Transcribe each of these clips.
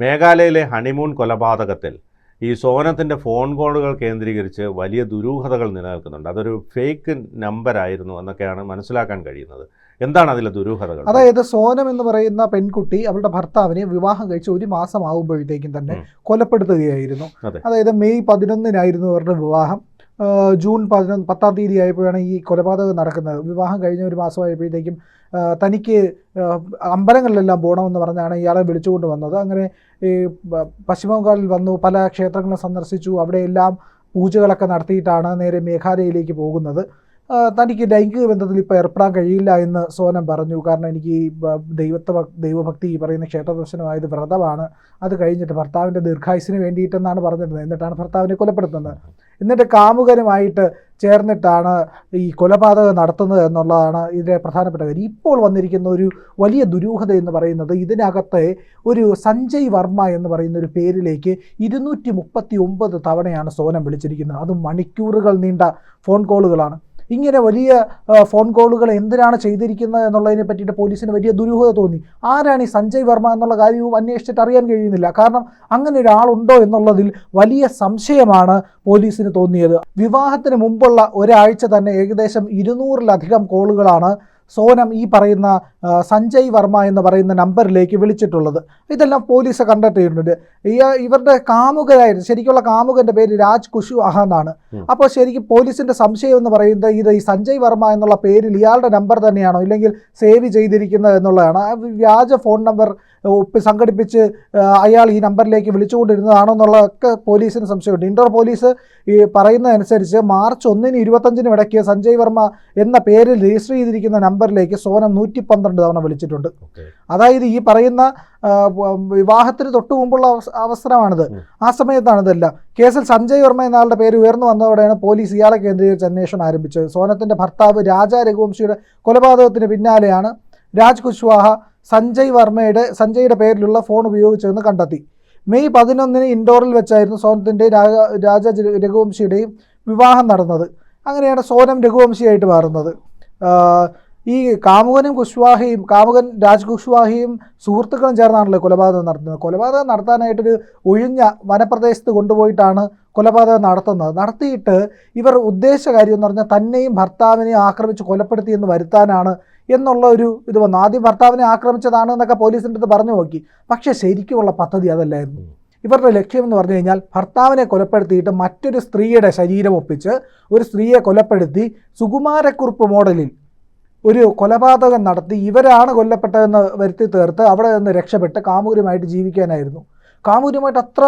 മേഘാലയയിലെ honeymoon കൊലപാതകത്തിൽ ഈ സോനത്തിന്റെ phone കോളുകൾ കേന്ദ്രീകരിച്ച് വലിയ ദുരൂഹതകൾ നിലനിൽക്കുന്നുണ്ട്. അതൊരു ഫേക്ക് നമ്പറായിരുന്നു എന്നൊക്കെയാണ് മനസ്സിലാക്കാൻ കഴിയുന്നത്. എന്താണ് അതിലെ ദുരൂഹതകൾ? അതായത് സോനം എന്ന് പറയുന്ന പെൺകുട്ടി അവളുടെ ഭർത്താവിനെ വിവാഹം കഴിച്ച് ഒരു മാസം ആകുമ്പോഴത്തേക്കും തന്നെ കൊലപ്പെടുത്തുകയായിരുന്നു. അതായത് മെയ് പതിനൊന്നിനായിരുന്നു അവരുടെ വിവാഹം. ജൂൺ പതിനൊന്ന് പത്താം തീയതി ആയപ്പോഴാണ് ഈ കൊലപാതകം നടക്കുന്നത്. വിവാഹം കഴിഞ്ഞ ഒരു മാസമായപ്പോഴത്തേക്കും തനിക്ക് അമ്പലങ്ങളിലെല്ലാം പോകണമെന്ന് പറഞ്ഞാണ് ഇയാളെ വിളിച്ചുകൊണ്ട് വന്നത്. അങ്ങനെ ഈ പശ്ചിമബംഗാളിൽ പശ്ചിമ ബംഗാളിൽ വന്നു പല ക്ഷേത്രങ്ങളും സന്ദർശിച്ചു അവിടെയെല്ലാം പൂജകളൊക്കെ നടത്തിയിട്ടാണ് നേരെ മേഘാലയയിലേക്ക് പോകുന്നത്. തനിക്ക് ലൈംഗിക ബന്ധത്തിൽ ഇപ്പോൾ ഏർപ്പെടാൻ കഴിയില്ല എന്ന് സോനം പറഞ്ഞു. കാരണം എനിക്ക് ഈ ബ- ദൈവഭക്തി ഈ പറയുന്ന ക്ഷേത്ര ദർശനമായത് വ്രതമാണ്. അത് കഴിഞ്ഞിട്ട് ഭർത്താവിന്റെ ദീർഘായുസിന് വേണ്ടിയിട്ടെന്നാണ് പറഞ്ഞിരുന്നത്. എന്നിട്ടാണ് ഭർത്താവിനെ കൊലപ്പെടുത്തുന്നത്. എന്നിട്ട് കാമുകനുമായിട്ട് ചേർന്നിട്ടാണ് ഈ കൊലപാതകം നടത്തുന്നത് എന്നുള്ളതാണ് ഇതിലെ പ്രധാനപ്പെട്ട കാര്യം. ഇപ്പോൾ വന്നിരിക്കുന്ന ഒരു വലിയ ദുരൂഹത എന്ന് പറയുന്നത് ഇതിനകത്തെ ഒരു സഞ്ജയ് വർമ്മ എന്ന് പറയുന്ന ഒരു പേരിലേക്ക് ഇരുന്നൂറ്റി തവണയാണ് സോനം വിളിച്ചിരിക്കുന്നത്. അത് മണിക്കൂറുകൾ നീണ്ട ഫോൺ കോളുകളാണ്. ഇങ്ങനെ വലിയ ഫോൺ കോളുകൾ എന്തിനാണ് ചെയ്തിരിക്കുന്നത് എന്നുള്ളതിനെ പറ്റിയിട്ട് പോലീസിന് വലിയ ദുരൂഹത തോന്നി. ആരാണ് ഈ സഞ്ജയ് വർമ്മ എന്നുള്ള കാര്യവും അന്വേഷിച്ചിട്ട് അറിയാൻ കഴിയുന്നില്ല. കാരണം അങ്ങനെ ഒരാളുണ്ടോ എന്നുള്ളതിൽ വലിയ സംശയമാണ് പോലീസിന് തോന്നിയത്. വിവാഹത്തിന് മുമ്പുള്ള ഒരാഴ്ച തന്നെ ഏകദേശം ഇരുന്നൂറിലധികം കോളുകളാണ് സോനം ഈ പറയുന്ന സഞ്ജയ് വർമ്മ എന്ന് പറയുന്ന നമ്പറിലേക്ക് വിളിച്ചിട്ടുള്ളത്. ഇതെല്ലാം പോലീസ് കണ്ടെത്തിയിട്ടുണ്ട് ഈ ഇവരുടെ കാമുകരായിരുന്നു ശരിക്കുള്ള കാമുകന്റെ പേര് രാജ് കുഷുവാഹ എന്നാണ് അപ്പോൾ ശരിക്കും പോലീസിന്റെ സംശയം എന്ന് പറയുന്നത് ഇത് ഈ സഞ്ജയ് വർമ്മ എന്നുള്ള പേരിൽ ഇയാളുടെ നമ്പർ തന്നെയാണോ ഇല്ലെങ്കിൽ സേവ് ചെയ്തിരിക്കുന്നത് എന്നുള്ളതാണ്. വ്യാജ ഫോൺ നമ്പർ സംഘടിപ്പിച്ച് അയാൾ ഈ നമ്പറിലേക്ക് വിളിച്ചുകൊണ്ടിരുന്നതാണോ എന്നുള്ളതൊക്കെ പോലീസിന് സംശയമുണ്ട്. ഇൻഡോർ പോലീസ് ഈ പറയുന്നതനുസരിച്ച് മാർച്ച് ഒന്നിന് ഇരുപത്തഞ്ചിനും ഇടയ്ക്ക് സഞ്ജയ് വർമ്മ എന്ന പേരിൽ രജിസ്റ്റർ ചെയ്തിരിക്കുന്ന നമ്പറിലേക്ക് സോനം നൂറ്റി പന്ത്രണ്ട് തവണ വിളിച്ചിട്ടുണ്ട്. അതായത് ഈ പറയുന്ന വിവാഹത്തിന് തൊട്ടു മുമ്പുള്ള അവസ- അവസരമാണിത്. ആ സമയത്താണ് ഇതെല്ലാം. കേസിൽ സഞ്ജയ് വർമ്മ എന്നയാളുടെ പേര് ഉയർന്നു വന്നതോടെയാണ് പോലീസ് ഇയാളെ കേന്ദ്രീകരിച്ച് അന്വേഷണം ആരംഭിച്ചത്. സോനത്തിന്റെ ഭർത്താവ് രാജ രഘുവംശിയുടെ കൊലപാതകത്തിന് പിന്നാലെയാണ് രാജ് കുശ്വാഹ സഞ്ജയ് വർമ്മയുടെ സഞ്ജയുടെ പേരിലുള്ള ഫോൺ ഉപയോഗിച്ചതെന്ന് കണ്ടെത്തി. മെയ് പതിനൊന്നിന് ഇൻഡോറിൽ വെച്ചായിരുന്നു സോനത്തിന്റെ രാജ രാജ രഘുവംശിയുടെയും വിവാഹം നടന്നത്. അങ്ങനെയാണ് സോനം രഘുവംശിയായിട്ട് മാറുന്നത്. ഈ കാമുകനും കുശ്വാഹയും കാമുകൻ രാജ് കുശ്വാഹയും സുഹൃത്തുക്കളും ചേർന്നാണല്ലോ കൊലപാതകം നടത്തുന്നത്. കൊലപാതകം നടത്താനായിട്ടൊരു ഒഴിഞ്ഞ വനപ്രദേശത്ത് കൊണ്ടുപോയിട്ടാണ് കൊലപാതകം നടത്തുന്നത്. നടത്തിയിട്ട് ഇവർ ഉദ്ദേശ കാര്യം എന്ന് പറഞ്ഞാൽ തന്നെയും ഭർത്താവിനെയും ആക്രമിച്ച് കൊലപ്പെടുത്തി എന്ന് വരുത്താനാണ് എന്നുള്ള ഒരു ഇത് വന്നു. ആദ്യം ഭർത്താവിനെ ആക്രമിച്ചതാണ് എന്നൊക്കെ പോലീസിന്റെ അടുത്ത് പറഞ്ഞു നോക്കി. പക്ഷേ ശരിക്കുമുള്ള പദ്ധതി അതല്ലായിരുന്നു. ഇവരുടെ ലക്ഷ്യം എന്ന് പറഞ്ഞു കഴിഞ്ഞാൽ ഭർത്താവിനെ കൊലപ്പെടുത്തിയിട്ട് മറ്റൊരു സ്ത്രീയുടെ ശരീരം ഒപ്പിച്ച് ഒരു സ്ത്രീയെ കൊലപ്പെടുത്തി സുകുമാരക്കുറുപ്പ് മോഡലിൽ ഒരു കൊലപാതകം നടത്തി ഇവരാണ് കൊല്ലപ്പെട്ടതെന്ന് വരുത്തി തീർത്ത് അവിടെ നിന്ന് രക്ഷപ്പെട്ട് കാമൂരുമായിട്ട് ജീവിക്കാനായിരുന്നു. കാമൂരുമായിട്ട് അത്ര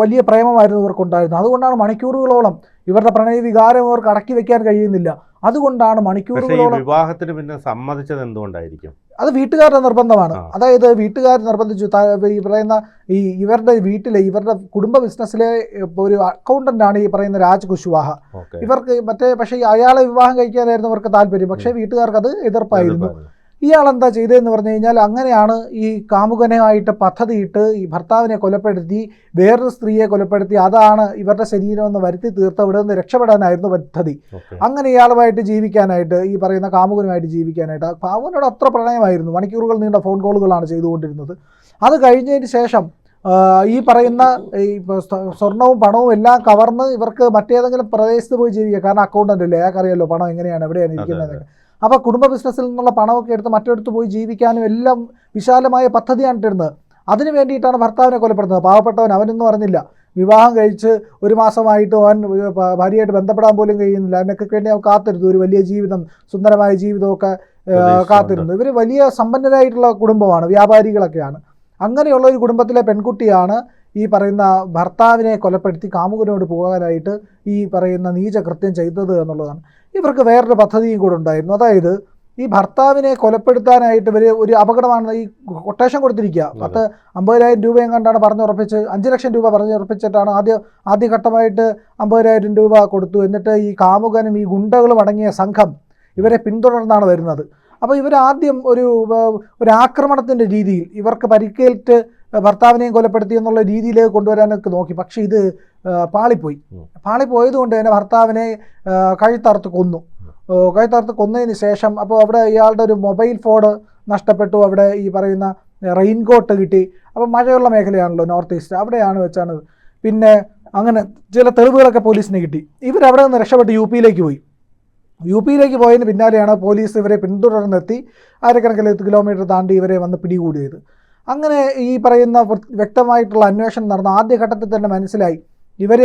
വലിയ പ്രേമമായിരുന്നു ഇവർക്കുണ്ടായിരുന്നു അതുകൊണ്ടാണ് മണിക്കൂറുകളോളം ഇവരുടെ പ്രണയ വികാരം ഇവർക്ക് അടക്കി വയ്ക്കാൻ കഴിയുന്നില്ല. അതുകൊണ്ടാണ് മണിക്കൂറുകളോളം വിവാഹത്തിന് പിന്നെ സമ്മതിച്ചത് എന്തുകൊണ്ടായിരിക്കും? അത് വീട്ടുകാരുടെ നിർബന്ധമാണ്. അതായത് വീട്ടുകാർ നിർബന്ധിച്ചു. ഈ പറയുന്ന ഈ ഇവരുടെ വീട്ടിലെ ഇവരുടെ കുടുംബ ബിസിനസ്സിലെ ഒരു അക്കൗണ്ടന്റ് ആണ് ഈ പറയുന്ന രാജ് കുശ്വാഹ. ഇവർക്ക് മറ്റേ പക്ഷേ അയാളെ വിവാഹം കഴിക്കാനായിരുന്നു ഇവർക്ക് താല്പര്യം. പക്ഷേ വീട്ടുകാർക്ക് അത് എതിർപ്പായിരുന്നു. ഇയാൾ എന്താ ചെയ്തതെന്ന് പറഞ്ഞു കഴിഞ്ഞാൽ അങ്ങനെയാണ് ഈ കാമുകനായിട്ട് പദ്ധതിയിട്ട് ഈ ഭർത്താവിനെ കൊലപ്പെടുത്തി വേറൊരു സ്ത്രീയെ കൊലപ്പെടുത്തി. അതാണ് ഇവരുടെ ശരീരം എന്ന് വരുത്തി തീർത്ത് ഇവിടെ നിന്ന് രക്ഷപ്പെടാനായിരുന്നു പദ്ധതി. അങ്ങനെ ഇയാളുമായിട്ട് ജീവിക്കാനായിട്ട് ഈ പറയുന്ന കാമുകനുമായിട്ട് ജീവിക്കാനായിട്ട് കാമുകനോട് അത്ര പ്രണയമായിരുന്നു. മണിക്കൂറുകൾ നീണ്ട ഫോൺ കോളുകളാണ് ചെയ്തുകൊണ്ടിരുന്നത്. അത് കഴിഞ്ഞതിന് ശേഷം ഈ പറയുന്ന ഈ സ്വർണവും പണവും എല്ലാം കവർന്ന് ഇവർക്ക് മറ്റേതെങ്കിലും പ്രദേശത്ത് പോയി ജീവിക്കുക കാരണം അക്കൗണ്ടന്റ് അല്ലേ അയാൾക്കറിയാലോ പണം എങ്ങനെയാണ് എവിടെയാണ് ഇരിക്കുന്നത് അപ്പോൾ കുടുംബ ബിസിനസ്സിൽ നിന്നുള്ള പണമൊക്കെ എടുത്ത് മറ്റൊരിടത്ത് പോയി ജീവിക്കാനും എല്ലാം വിശാലമായ പദ്ധതിയാണ് ഇട്ടിരുന്നത്. അതിന് വേണ്ടിയിട്ടാണ് ഭർത്താവിനെ കൊലപ്പെടുന്നത്. പാവപ്പെട്ടവൻ അവനൊന്നും അറിഞ്ഞില്ല. വിവാഹം കഴിച്ച് ഒരു മാസമായിട്ട് അവൻ ഭാര്യയായിട്ട് ബന്ധപ്പെടാൻ പോലും കഴിയുന്നില്ല. അതിനൊക്കെ വേണ്ടി അവൻ കാത്തിരുന്നു. ഒരു വലിയ ജീവിതം സുന്ദരമായ ജീവിതമൊക്കെ കാത്തിരുന്നു. ഇവർ വലിയ സമ്പന്നരായിട്ടുള്ള കുടുംബമാണ്. വ്യാപാരികളൊക്കെയാണ്. അങ്ങനെയുള്ള ഒരു കുടുംബത്തിലെ പെൺകുട്ടിയാണ് ഈ പറയുന്ന ഭർത്താവിനെ കൊലപ്പെടുത്തി കാമുകനോട് പോകാനായിട്ട് ഈ പറയുന്ന നീചകൃത്യം ചെയ്തത് എന്നുള്ളതാണ്. ഇവർക്ക് വേറൊരു പദ്ധതിയും കൂടെ ഉണ്ടായിരുന്നു. അതായത് ഈ ഭർത്താവിനെ കൊലപ്പെടുത്താനായിട്ട് ഇവർ ഒരു അപകടമാണ് ഈ കൊട്ടേഷൻ കൊടുത്തിരിക്കുക. പത്ത് അമ്പതിനായിരം രൂപയും കണ്ടാണ് പറഞ്ഞുറപ്പിച്ച് അഞ്ച് ലക്ഷം രൂപ പറഞ്ഞുറപ്പിച്ചിട്ടാണ് ആദ്യ ആദ്യഘട്ടമായിട്ട് അമ്പതിനായിരം രൂപ കൊടുത്തു. എന്നിട്ട് ഈ കാമുകനും ഈ ഗുണ്ടകളും അടങ്ങിയ സംഘം ഇവരെ പിന്തുടർന്നാണ് വരുന്നത്. അപ്പോൾ ഇവരാദ്യം ഒരു ഒരു ആക്രമണത്തിന്റെ രീതിയിൽ ഇവർക്ക് പരിക്കേറ്റ് ഭർത്താവിനെയും കൊലപ്പെടുത്തി എന്നുള്ള രീതിയിലേക്ക് കൊണ്ടുവരാനൊക്കെ നോക്കി. പക്ഷേ ഇത് പാളിപ്പോയി. പാളിപ്പോയത് കൊണ്ട് തന്നെ ഭർത്താവിനെ കഴുത്തറുത്ത് കൊന്നു. കഴുത്തറുത്ത് കൊന്നതിന് ശേഷം അപ്പോൾ അവിടെ ഇയാളുടെ ഒരു മൊബൈൽ ഫോൺ നഷ്ടപ്പെട്ടു. അവിടെ ഈ പറയുന്ന റെയിൻകോട്ട് കിട്ടി. അപ്പം മഴയുള്ള മേഖലയാണല്ലോ നോർത്ത് ഈസ്റ്റ്. അവിടെയാണ് വെച്ചാണ്. പിന്നെ അങ്ങനെ ചില തെളിവുകളൊക്കെ പോലീസിന് കിട്ടി. ഇവരവിടെ നിന്ന് രക്ഷപ്പെട്ട് യു പിയിലേക്ക് പോയി. യു പിയിലേക്ക് പോയതിന് പിന്നാലെയാണ് പോലീസ് ഇവരെ പിന്തുടർന്നെത്തി. ആയിരക്കണക്കിന് കിലോമീറ്റർ താണ്ടി ഇവരെ വന്ന് പിടികൂടിയത്. അങ്ങനെ ഈ പറയുന്ന വ്യക്തമായിട്ടുള്ള അന്വേഷണം നടന്ന ആദ്യഘട്ടത്തിൽ തന്നെ മനസ്സിലായി. ഇവർ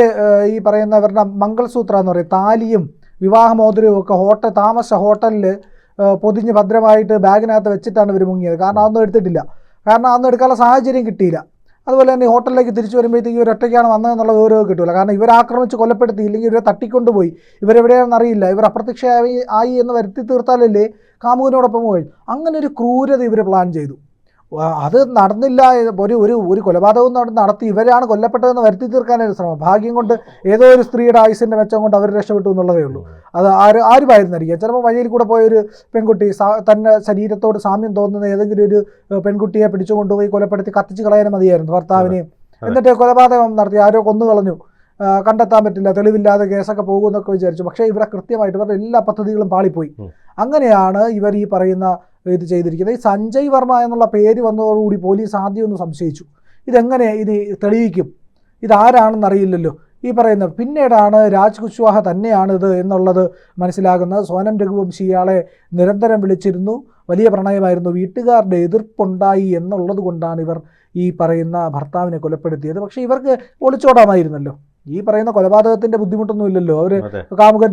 ഈ പറയുന്ന ഇവരുടെ മംഗൾസൂത്ര എന്ന് പറയും താലിയും വിവാഹമോതിരവും ഒക്കെ ഹോട്ടൽ താമസ ഹോട്ടലിൽ പൊതിഞ്ഞ് ഭദ്രമായിട്ട് ബാഗിനകത്ത് വെച്ചിട്ടാണ് ഇവർ മുങ്ങിയത്. കാരണം അതൊന്നും എടുത്തിട്ടില്ല. കാരണം അതൊന്നും എടുക്കാനുള്ള സാഹചര്യം കിട്ടിയില്ല. അതുപോലെ തന്നെ ഹോട്ടലിലേക്ക് തിരിച്ചു വരുമ്പോഴത്തേക്ക് ഇവർ ഒറ്റയ്ക്കാണ് വന്നതെന്നുള്ള വിവരവും കിട്ടില്ല കാരണം ഇവർ ആക്രമിച്ച് കൊലപ്പെടുത്തി ഇല്ലെങ്കിൽ ഇവരെ തട്ടിക്കൊണ്ടുപോയി. ഇവരെവിടെയാണെന്ന് അറിയില്ല. ഇവർ അപ്രത്യക്ഷമായി ആയി എന്ന് വരുത്തി തീർത്താലല്ലേ കാമുകനോടൊപ്പം പോയി. അങ്ങനെ ഒരു ക്രൂരത ഇവർ പ്ലാൻ ചെയ്തു. അത് നടന്നില്ല ഒരു ഒരു ഒരു കൊലപാതകവും നട- നടത്തി ഇവരാണ് കൊല്ലപ്പെട്ടതെന്ന് വരുത്തി തീർക്കാനൊരു ശ്രമം. ഭാഗ്യം കൊണ്ട് ഏതോ ഒരു സ്ത്രീയുടെ ആയുസിന്റെ മെച്ചം കൊണ്ട് അവർ രക്ഷപ്പെട്ടു എന്നുള്ളതേ ഉള്ളൂ. അത് ആര് ആരുമായിരുന്നിരിക്കുക ചിലപ്പോൾ വഴിയിൽ കൂടെ പോയ ഒരു പെൺകുട്ടി തന്റെ ശരീരത്തോട് സാമ്യം തോന്നുന്ന ഏതെങ്കിലും ഒരു പെൺകുട്ടിയെ പിടിച്ചു കൊണ്ടുപോയി കൊലപ്പെടുത്തി കത്തിച്ച് കളയാനും മതിയായിരുന്നു ഭർത്താവിനെയും. എന്നിട്ട് കൊലപാതകം നടത്തി ആരോ കൊന്നു കളഞ്ഞു. കണ്ടെത്താൻ പറ്റില്ല തെളിവില്ലാതെ കേസൊക്കെ പോകുമെന്നൊക്കെ വിചാരിച്ചു. പക്ഷേ ഇവരെ കൃത്യമായിട്ട് ഇവരുടെ എല്ലാ പദ്ധതികളും പാളിപ്പോയി. അങ്ങനെയാണ് ഇവർ ഈ പറയുന്ന ഇത് ചെയ്തിരിക്കുന്നത്. ഈ സഞ്ജയ് വർമ്മ എന്നുള്ള പേര് വന്നതോടുകൂടി പോലീസ് ആദ്യം ഒന്ന് സംശയിച്ചു. ഇതെങ്ങനെ ഇത് തെളിയിക്കും? ഇതാരാണെന്ന് അറിയില്ലല്ലോ. ഈ പറയുന്ന പിന്നീടാണ് രാജ് കുശ്വാഹ തന്നെയാണിത് എന്നുള്ളത് മനസ്സിലാകുന്നത്. സോനം രഘുവംശി ഇയാളെ നിരന്തരം വിളിച്ചിരുന്നു. വലിയ പ്രണയമായിരുന്നു. വീട്ടുകാരുടെ എതിർപ്പുണ്ടായി എന്നുള്ളത് കൊണ്ടാണ് ഇവർ ഈ പറയുന്ന ഭർത്താവിനെ കൊലപ്പെടുത്തിയത്. പക്ഷേ ഇവർക്ക് ഒളിച്ചോടാമായിരുന്നല്ലോ. ഈ പറയുന്ന കൊലപാതകത്തിന്റെ ബുദ്ധിമുട്ടൊന്നും ഇല്ലല്ലോ അവർ അതെ.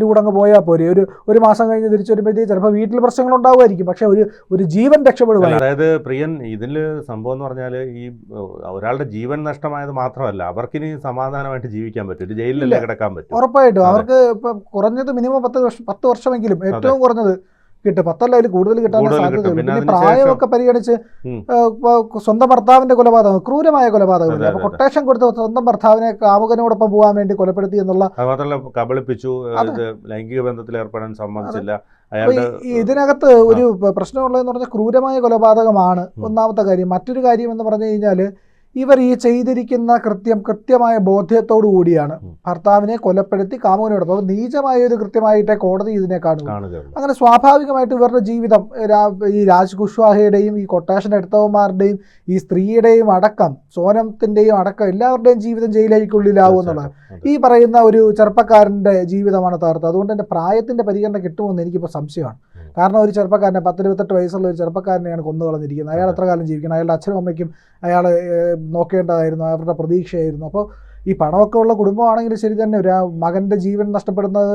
കൂടെ അങ്ങ് പോയാൽ പോരെ. ഒരു ഒരു മാസം കഴിഞ്ഞ് തിരിച്ചു വരുമ്പോഴത്തേക്ക് ചിലപ്പോൾ വീട്ടിൽ പ്രശ്നങ്ങൾ ഉണ്ടാവുമായിരിക്കും. പക്ഷെ ഒരു ഒരു ജീവൻ രക്ഷപ്പെടുക അതായത് പ്രിയൻ ഇതിൽ സംഭവം എന്ന് പറഞ്ഞാൽ ഈ ഒരാളുടെ ജീവൻ നഷ്ടമായത് മാത്രമല്ല അവർക്കിനി സമാധാനമായിട്ട് ജീവിക്കാൻ പറ്റും. ഒരു ജയിലിലല്ലേ കിടക്കാൻ പറ്റും. ഉറപ്പായിട്ടും. അവർക്ക് ഇപ്പം കുറഞ്ഞത് മിനിമം പത്ത് വർഷം പത്ത് വർഷമെങ്കിലും ഏറ്റവും കുറഞ്ഞത് കിട്ടും. പത്തല്ല അതിൽ കൂടുതൽ കിട്ടാൻ. സാധ്യതയുള്ളൂ പിന്നെ പ്രായമൊക്കെ പരിഗണിച്ച് സ്വന്തം ഭർത്താവിന്റെ കൊലപാതകം ക്രൂരമായ കൊലപാതകം അപ്പൊ കൊട്ടേഷൻ കൊടുത്ത് സ്വന്തം ഭർത്താവിനെ കാമുകനോടൊപ്പം പോകാൻ വേണ്ടി കൊലപ്പെടുത്തി എന്നുള്ള മാത്രമല്ല കബളിപ്പിച്ചു ലൈംഗിക ബന്ധത്തിൽ ഏർപ്പെടാൻ സമ്മതിച്ചില്ല. ഇതിനകത്ത് ഒരു പ്രശ്നമുള്ളതെന്ന് പറഞ്ഞാൽ ക്രൂരമായ കൊലപാതകമാണ് ഒന്നാമത്തെ കാര്യം. മറ്റൊരു കാര്യം എന്ന് പറഞ്ഞു കഴിഞ്ഞാൽ ഇവർ ഈ ചെയ്തിരിക്കുന്ന കൃത്യം കൃത്യമായ ബോധ്യത്തോടു കൂടിയാണ്. ഭർത്താവിനെ കൊലപ്പെടുത്തി കാമുകനോടൊപ്പം അപ്പോൾ നീചമായ ഒരു കൃത്യമായിട്ടേ കോടതി ഇതിനെ കാണുക അങ്ങനെ സ്വാഭാവികമായിട്ട് ഇവരുടെ ജീവിതം ഈ രാജ് കുഷ്വാഹയുടെയും ഈ കൊട്ടേഷൻ എടുത്തവന്മാരുടെയും ഈ സ്ത്രീയുടെയും അടക്കം സോനത്തിന്റെയും അടക്കം എല്ലാവരുടെയും ജീവിതം ജയിലേക്കുള്ളിലാവും എന്നുള്ളത്. ഈ പറയുന്ന ഒരു ചെറുപ്പക്കാരന്റെ ജീവിതമാണ് തകർത്തത്. അതുകൊണ്ട് എന്റെ പ്രായത്തിന്റെ പരിഗണന കിട്ടുമെന്ന് എനിക്കിപ്പോൾ സംശയമാണ്. കാരണം ഒരു ചെറുപ്പക്കാരനെ പത്തിരുപത്തെട്ട് വയസ്സുള്ള ഒരു ചെറുപ്പക്കാരനെയാണ് കൊന്നു കളഞ്ഞിരിക്കുന്നത്. അയാൾ എത്ര കാലം ജീവിക്കണം? അയാളുടെ അച്ഛനും അമ്മയ്ക്കും അയാൾ നോക്കേണ്ടതായിരുന്നു അവരുടെ പ്രതീക്ഷയായിരുന്നു. അപ്പോൾ ഈ പണമൊക്കെ ഉള്ള കുടുംബമാണെങ്കിലും ശരി തന്നെ ഒരു മകന്റെ ജീവൻ നഷ്ടപ്പെടുന്നത്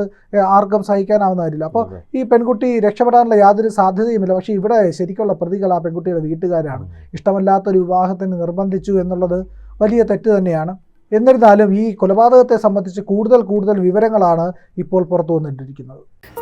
ആർക്കും സഹിക്കാനാവുന്ന കാര്യമില്ല അപ്പോൾ ഈ പെൺകുട്ടി രക്ഷപ്പെടാനുള്ള യാതൊരു സാധ്യതയുമില്ല. പക്ഷേ ഇവിടെ ശരിക്കുള്ള പ്രതികൾ ആ പെൺകുട്ടിയുടെ വീട്ടുകാരാണ്. ഇഷ്ടമല്ലാത്തൊരു വിവാഹത്തിന് നിർബന്ധിച്ചു എന്നുള്ളത് വലിയ തെറ്റ് തന്നെയാണ്. എന്നിരുന്നാലും ഈ കൊലപാതകത്തെ സംബന്ധിച്ച് കൂടുതൽ കൂടുതൽ വിവരങ്ങളാണ് ഇപ്പോൾ പുറത്തു വന്നിട്ടിരിക്കുന്നത്.